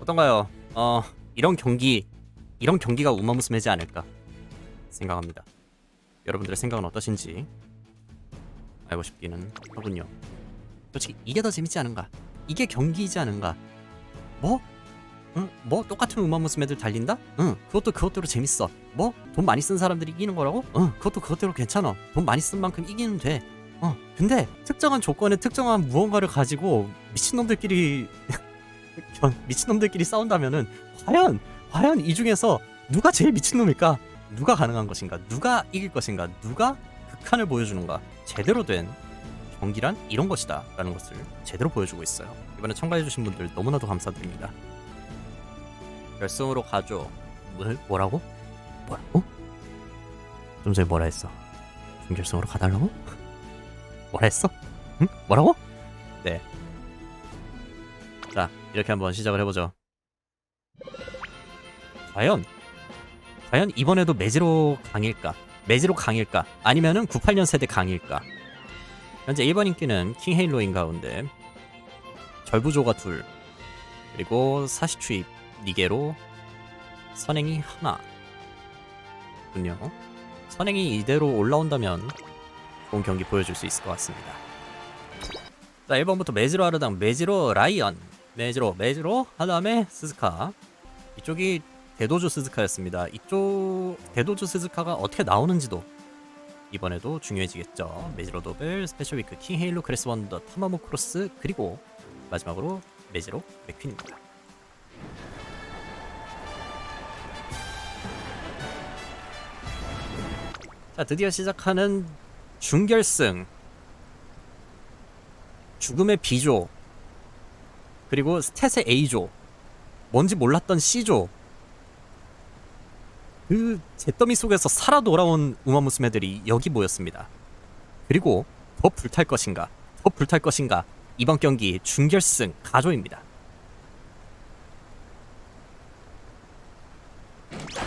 어떤가요? 어 이런 경기 이런 경기가 우마무스매지 않을까 생각합니다. 여러분들의 생각은 어떠신지 알고 싶기는 하군요. 솔직히 이게 더 재밌지 않은가? 이게 경기이지 않은가? 뭐? 응? 뭐 똑같은 우마무스매들 달린다? 응 그것도 그것대로 재밌어. 뭐? 돈 많이 쓴 사람들이 이기는 거라고? 응 그것도 그것대로 괜찮아. 돈 많이 쓴 만큼 이기면 돼. 어 근데 특정한 조건에 특정한 무언가를 가지고 미친놈들끼리 견- 미친놈들끼리 싸운다면은 과연 과연 이 중에서 누가 제일 미친놈일까? 누가 가능한 것인가? 누가 이길 것인가? 누가 극한을 보여주는가? 제대로 된 경기란 이런 것이다 라는 것을 제대로 보여주고 있어요 이번에 참가해주신 분들 너무나도 감사드립니다 결승으로 가죠 뭘? 뭐라고? 뭐라고? 좀 전에 뭐라 했어? 준결승으로 가달라고? 뭐라 했어? 응? 뭐라고? 네. 자, 이렇게 한번 시작을 해보죠. 과연, 과연 이번에도 매지로 강일까? 매지로 강일까? 아니면은 98년 세대 강일까? 현재 1번 인기는 킹 헤일로인 가운데 절부조가 둘, 그리고 사시추입 4개로 선행이 하나. 군요. 선행이 이대로 올라온다면 좋은 경기 보여줄 수 있을 것 같습니다. 자 1번부터 메지로 하르당 메지로 라이언 메지로 메지로 하다음에 스즈카 이쪽이 대도주 스즈카였습니다. 이쪽 대도주 스즈카가 어떻게 나오는지도 이번에도 중요해지겠죠. 메지로 도벨 스페셜 위크 킹 헤일로 크레스 원더 타마모 크로스 그리고 마지막으로 메지로 맥퀸입니다. 자 드디어 시작하는 준결승 죽음의 B조 그리고 스탯의 A조 뭔지 몰랐던 C조. 그 잿더미 속에서 살아 돌아온 우마무스메들이 여기 모였습니다. 그리고 더 불탈 것인가 더 불탈 것인가 이번 경기 준결승 가조입니다.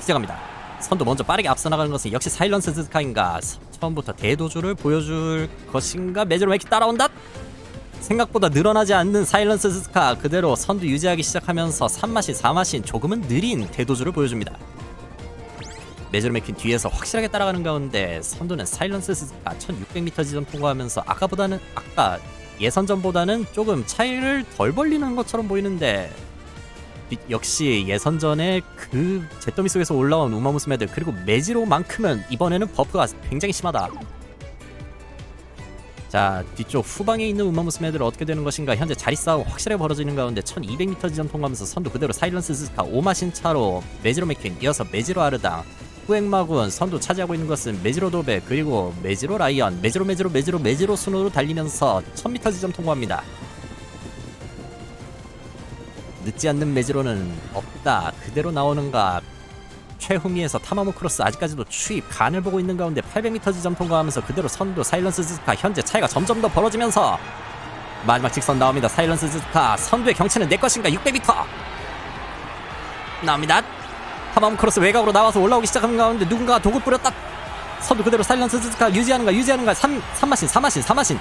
시작합니다. 선도 먼저 빠르게 앞서 나가는 것은 역시 사일런스 스카인가 처음부터 대도주를 보여줄 것인가? 왜 이렇게 따라온다? 생각보다 늘어나지 않는 사일런스 스카 그대로 선두 유지하기 시작하면서 3마신 4마신 조금은 느린 대도주를 보여줍니다. 메저로 맥퀸 뒤에서 확실하게 따라가는 가운데 선두는 사일런스 스카 1600m 지점 통과하면서 아까보다는 아까 예선전보다는 조금 차이를 덜 벌리는 것처럼 보이는데 비- 역시 예선전에 그 잿더미 속에서 올라온 우마무스메들 그리고 메지로만큼은 이번에는 버프가 굉장히 심하다. 자 뒤쪽 후방에 있는 우마무스메들 어떻게 되는 것인가 현재 자리 싸움 확실하게 벌어지는 가운데 1200m 지점 통과하면서 선두 그대로 사일런스 스카 5마신 차로 메지로 맥퀸 이어서 메지로 아르당 후행마군 선두 차지하고 있는 것은 메지로 도베 그리고 메지로 라이언 메지로 메지로 메지로 메지로 순으로 달리면서 1000m 지점 통과합니다. 늦지 않는 매지로는 없다. 그대로 나오는가. 최후미에서 타마모 크로스 아직까지도 추입 간을 보고 있는 가운데 800m 지점 통과하면서 그대로 선두 사일런스 스카 현재 차이가 점점 더 벌어지면서 마지막 직선 나옵니다. 사일런스 스카 선두의 경치는 내 것인가 600m 나옵니다. 타마모 크로스 외곽으로 나와서 올라오기 시작하는 가운데 누군가 독을 뿌렸다. 선두 그대로 사일런스 스카 유지하는가 유지하는가 3, 3마신 4마신 4마신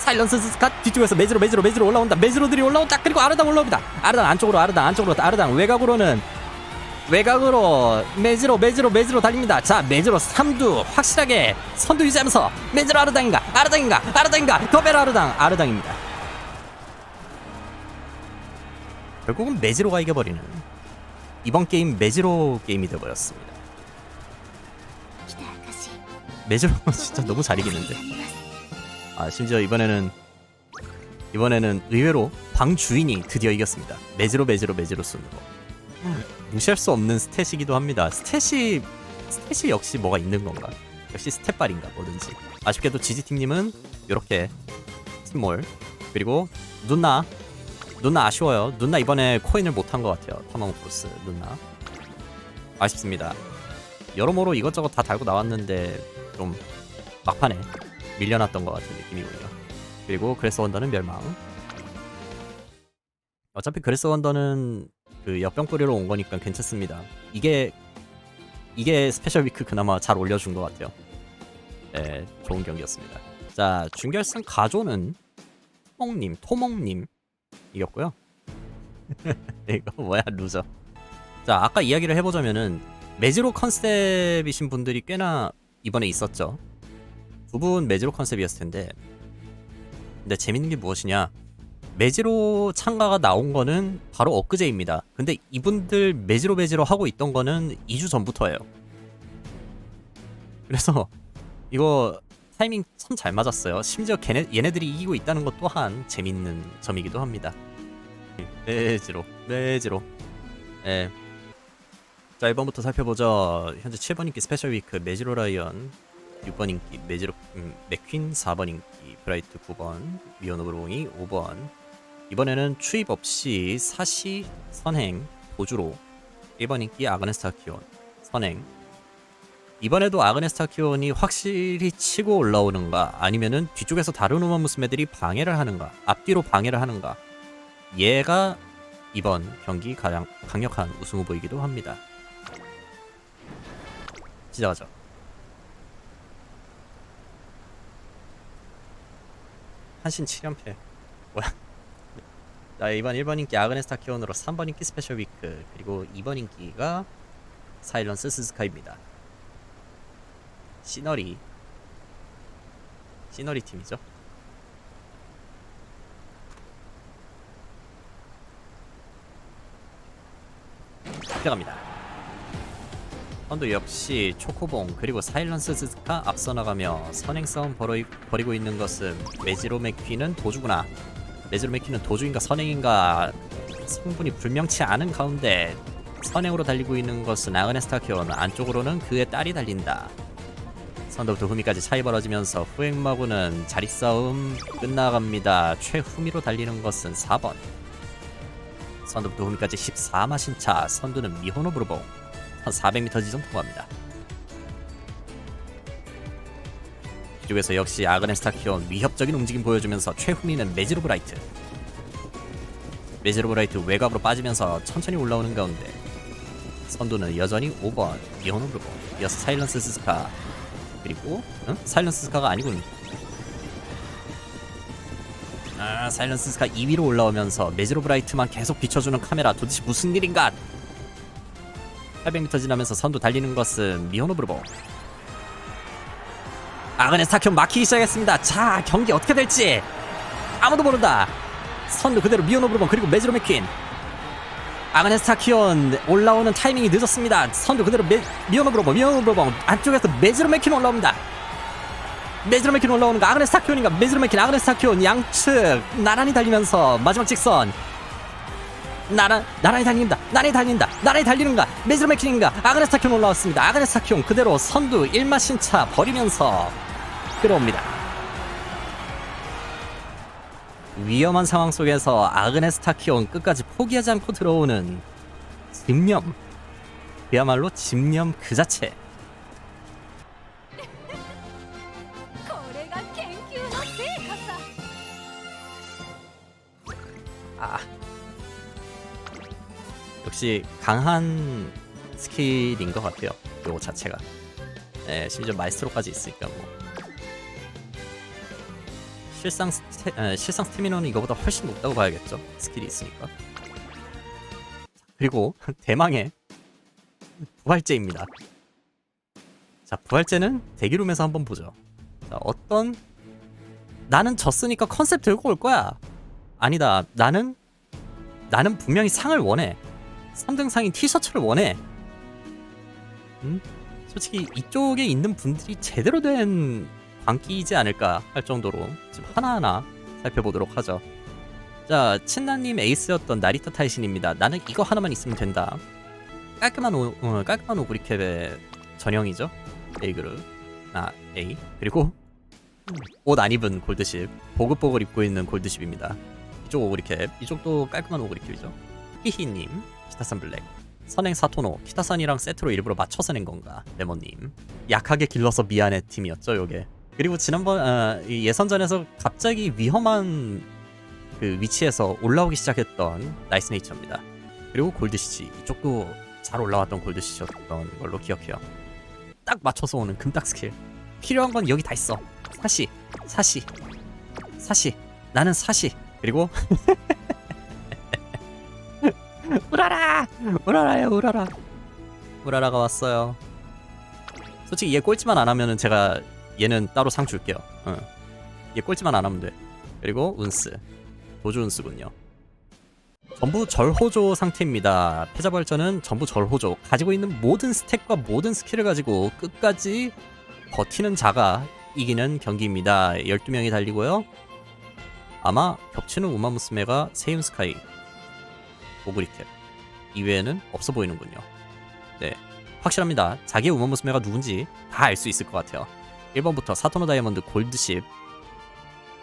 사일런스 스카 뒤쪽에서 메지로 메지로 메지로 올라온다. 메지로들이 올라온다. 그리고 아르당 올라옵니다. 아르당 안쪽으로 아르당 안쪽으로 아르당 외곽으로는 외곽으로 메지로 메지로 메지로 달립니다. 자 메지로 3두 확실하게 선두 유지하면서 메지로 아르당인가? 아르당인가? 아르당인가? 더벨 아르당. 아르당입니다. 결국은 메지로가 이겨버리는 이번 게임 메지로 게임이 되어버렸습니다. 메지로 진짜 너무 잘 이기는데 아 심지어 이번에는 이번에는 의외로 방 주인이 드디어 이겼습니다. 매지로 매지로 매지로 순으로 무시할 수 없는 스탯이기도 합니다. 스탯이 스탯이 역시 뭐가 있는 건가? 역시 스탯발인가 뭐든지 아쉽게도 지지팀님은 이렇게 스몰 그리고 누나 누나 아쉬워요. 누나 이번에 코인을 못한 것 같아요. 타마모 크로스 누나 아쉽습니다. 여러모로 이것저것 다 달고 나왔는데 좀 막판에 밀려났던 것 같은 느낌이군요. 그리고 그레스 원더는 멸망. 어차피 그레스 원더는 그 역병 뿌리로 온 거니까 괜찮습니다. 이게 이게 스페셜 위크 그나마 잘 올려준 것 같아요. 네, 좋은 경기였습니다. 자, 준결승 가조는 토몽님, 토몽님 이겼고요. 이거 뭐야 루저. 자 아까 이야기를 해보자면은 매지로 컨셉이신 분들이 꽤나 이번에 있었죠. 두분 매지로 컨셉이었을 텐데. 근데 재밌는 게 무엇이냐? 매지로 참가가 나온 거는 바로 엊그제입니다. 근데 이분들 매지로 매지로 하고 있던 거는 2주 전부터예요. 그래서 이거 타이밍 참 잘 맞았어요. 심지어 걔네, 얘네들이 이기고 있다는 것 또한 재밌는 점이기도 합니다. 매지로, 매지로. 예. 자, 1번부터 살펴보죠. 현재 7번 인기 스페셜 위크 매지로 라이언, 6번 인기 매지로 음, 맥퀸, 4번 인기 브라이트 9번, 미온 오브로잉이 5번. 이번에는 추입 없이 사시 선행 도주로 1번 인기 아그네스타 키온 선행 이번에도 아그네스타 키온이 확실히 치고 올라오는가 아니면은 뒤쪽에서 다른 우만 무스매들이 방해를 하는가 앞뒤로 방해를 하는가 얘가 이번 경기 가장 강력한 우승 후보이기도 합니다. 시작하죠. 한신 7연패 뭐야? 자 이번 1번 인기 아그네스타 키온으로 3번 인기 스페셜 위크 그리고 2번 인기가 사일런스 스스카입니다. 시너리 시너리 팀이죠. 시작합니다. 선도 역시 초코봉 그리고 사일런스 스스카 앞서 나가며 선행 싸움 벌어, 벌이고 있는 것은 메지로 맥퀴는 도주구나. 메지로 맥퀴는 도주인가 선행인가 성분이 불명치 않은 가운데 선행으로 달리고 있는 것은 아그네 스타키온 안쪽으로는 그의 딸이 달린다. 선도부터 후미까지 차이 벌어지면서 후행마구는 자리 싸움 끝나갑니다. 최후미로 달리는 것은 4번. 선두부터 후미까지 14마신 차 선두는 미호노 브루봉 한 400m 지점 통과합니다. 뒤쪽에서 역시 아그네 스타 키온 위협적인 움직임 보여주면서 최후미는 메지로 브라이트 메지로 브라이트 외곽으로 빠지면서 천천히 올라오는 가운데 선두는 여전히 5번 미호노 브루봉 이어서 사일런스 스카 그리고 응? 사일런스 스카가 아니군 아, 사일런스 스카 2위로 올라오면서 메지로 브라이트만 계속 비춰주는 카메라 도대체 무슨 일인가? 800m 지나면서 선두 달리는 것은 미호노 브르보. 아그네 스 타키온 막히기 시작했습니다. 자, 경기 어떻게 될지 아무도 모른다. 선두 그대로 미호노 브르보 그리고 메지로 맥퀸. 아그네스 타 키온 올라오는 타이밍이 늦었습니다. 선두 그대로 메, 미호노 브로보 미호노 브로보 안쪽에서 메지로 맥퀸 올라옵니다. 메즈로 맥킨 올라오는 거 아그네스 타 키온인가 메즈로 맥킨 아그네스 타 키온 양측 나란히 달리면서 마지막 직선 나란 나란히 달린다. 나란히 달린다. 나란히 달리는가? 메즈로 맥킨인가? 아그네스 타키온 올라왔습니다. 아그네스 타키온 그대로 선두 1마신 차 버리면서 끌어옵니다. 위험한 상황 속에서 아그네스 타키온 끝까지 포기하지 않고 들어오는 집념. 그야말로 집념 그 자체 역시 강한 스킬인 것 같아요. 요 자체가. 예, 심지어 마이스트로까지 있으니까 뭐. 실상 스테, 에, 실상 스태미너는 이거보다 훨씬 높다고 봐야겠죠. 스킬이 있으니까. 그리고 대망의 부활제입니다. 자, 부활제는 대기룸에서 한번 보죠. 자, 어떤 나는 졌으니까 컨셉 들고 올 거야. 아니다. 나는 나는 분명히 상을 원해. 3등상인 티셔츠를 원해. 음? 솔직히 이쪽에 있는 분들이 제대로 된 광기이지 않을까 할 정도로 지금 하나하나 살펴보도록 하죠. 자, 친나님 에이스였던 나리타 타이신입니다. 나는 이거 하나만 있으면 된다. 깔끔한 오, 어, 깔끔한 오그리캡의 전형이죠. A 그룹. 아, A. 그리고 옷 안 입은 골드십. 보글보글 입고 있는 골드십입니다. 이쪽 오그리캡, 이쪽도 깔끔한 오그리캡이죠. 히히님, 키타산 블랙, 선행 사토노, 키타산이랑 세트로 일부러 맞춰서 낸 건가? 레몬님, 약하게 길러서 미안해 팀이었죠, 요게. 그리고 지난번 아, 이 예선전에서 갑자기 위험한 그 위치에서 올라오기 시작했던 나이스 네이처입니다. 그리고 골드시치, 이쪽도 잘 올라왔던 골드시치였던 걸로 기억해요. 딱 맞춰서 오는 금딱 스킬. 필요한 건 여기 다 있어. 사시, 사시, 사시. 나는 사시 그리고 우라라! 우라라요 우라라. 우라라가 왔어요. 솔직히 얘 꼴찌만 안 하면은 제가 얘는 따로 상 줄게요. 응. 얘 꼴찌만 안 하면 돼. 그리고 운스. 도주 운스군요. 전부 절호조 상태입니다. 패자부활전은 전부 절호조. 가지고 있는 모든 스택과 모든 스킬을 가지고 끝까지 버티는 자가 이기는 경기입니다. 12명이 달리고요. 아마 겹치는 우마무스메가 세윤스카이 오그리캡 이외에는 없어 보이는군요. 네, 확실합니다. 자기의 우마무스메가 누군지 다 알 수 있을 것 같아요. 1번부터 사토노 다이아몬드 골드십,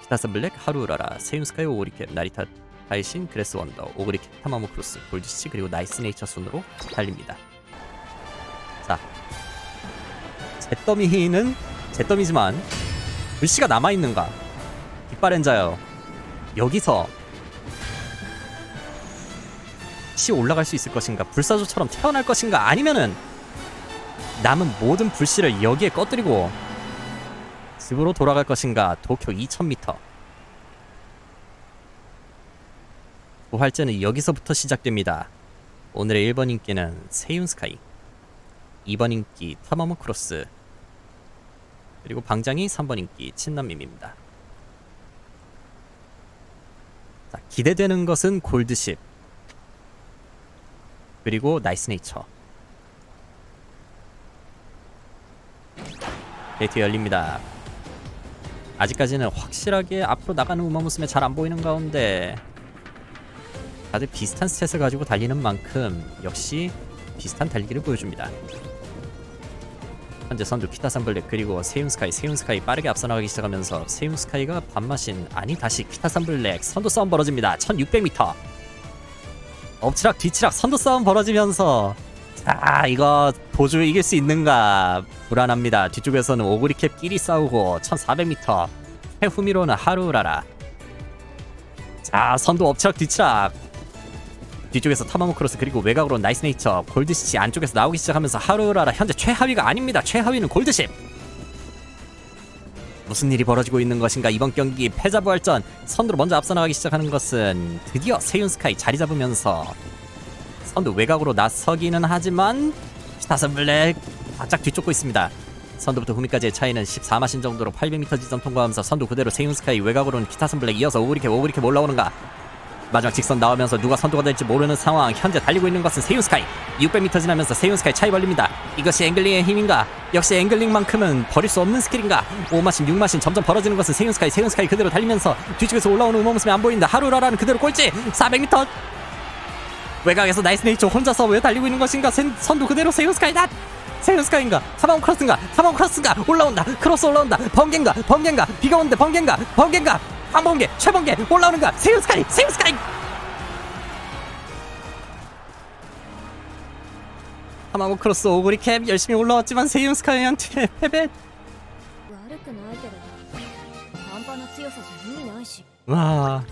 키타스 블랙 하루우라라, 세윤스카이 오그리캡, 나리타 다이신 그레스 원더, 오그리캡 타마모 크로스, 골드시 그리고 나이스 네이처 순으로 달립니다. 자, 잿더미는 잿더미지만 불씨가 남아 있는가? 깃발렌자요. 여기서 시 올라갈 수 있을 것인가? 불사조처럼 태어날 것인가? 아니면은 남은 모든 불씨를 여기에 꺼뜨리고 집으로 돌아갈 것인가? 도쿄 2000m 부활제는 여기서부터 시작됩니다. 오늘의 1번 인기는 세윤스카이 2번 인기 타마모 크로스 그리고 방장이 3번 인기 친남밈입니다. 자, 기대되는 것은 골드십 그리고 나이스 네이처. 게이트 열립니다. 아직까지는 확실하게 앞으로 나가는 우마무스메 잘안 보이는 가운데 다들 비슷한 스탯을 가지고 달리는 만큼 역시 비슷한 달리기를 보여줍니다. 현재 선두 키타산 블랙 그리고 세윤스카이 세윤스카이 빠르게 앞서 나가기 시작하면서 세윤스카이가 반마신 아니 다시 키타산 블랙 선두 싸움 벌어집니다. 1600m 엎치락 뒤치락 선두 싸움 벌어지면서 자 이거 도주 이길 수 있는가? 불안합니다. 뒤쪽에서는 오그리캡끼리 싸우고 1400m 최후미로는 하루라라. 자 선두 엎치락 뒤치락. 뒤쪽에서 타마모 크로스 그리고 외곽으로 나이스 네이처 골드시치 안쪽에서 나오기 시작하면서 하루라라. 현재 최하위가 아닙니다. 최하위는 골드십 무슨 일이 벌어지고 있는 것인가? 이번 경기 패자부활전 선두로 먼저 앞서 나가기 시작하는 것은 드디어 세윤스카이 자리 잡으면서 선두 외곽으로 나서기는 하지만 스타선 블랙 바짝 뒤쫓고 있습니다. 선두부터 후미까지의 차이는 14마신 정도로 800m 지점 통과하면서 선두 그대로 세윤스카이 외곽으로는 키타슨 블랙 이어서 오그리캡 오그리캡 올라오는가 마지막 직선 나오면서 누가 선두가 될지 모르는 상황. 현재 달리고 있는 것은 세윤스카이. 600m 지나면서 세윤스카이 차이 벌립니다. 이것이 앵글링의 힘인가? 역시 앵글링만큼은 버릴 수 없는 스킬인가? 5마신 6마신 점점 벌어지는 것은 세윤스카이 세윤스카이 그대로 달리면서 뒤쪽에서 올라오는 우마무스메 안 보인다. 하루라라는 그대로 꼴찌! 400m 외곽에서 나이스 네이처 혼자서 왜 달리고 있는 것인가? 센- 선두 그대로 세윤스카이다 세윤스카인가? 사방 크로스인가? 사방 크로스인가? 올라온다. 크로스 올라온다. 번개인가? 번개인가? 비가 오는데 번개인가? 번개인가 한 번개, 최번개 올라오는가? 세우 스카이, 세우 스카이. 하마모 크로스 오그리 캡 열심히 올라왔지만 세윤 스카이한테 패배. 와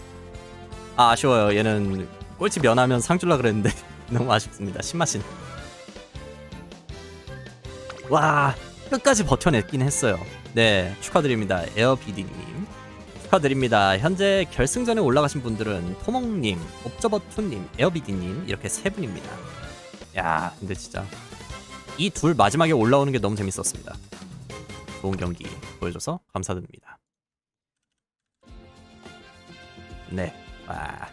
아, 아쉬워요. 얘는 꼴찌 면하면 상 줄라 그랬는데 너무 아쉽습니다. 신맛신. 와 끝까지 버텨냈긴 했어요. 네 축하드립니다 에어비디님. 축하드립니다 현재 결승전에 올라가신 분들은 토몽님 옵저버투님 에어비디님 이렇게 세 분입니다 야 근데 진짜 이 둘 마지막에 올라오는 게 너무 재밌었습니다 좋은 경기 보여줘서 감사드립니다 네. 와.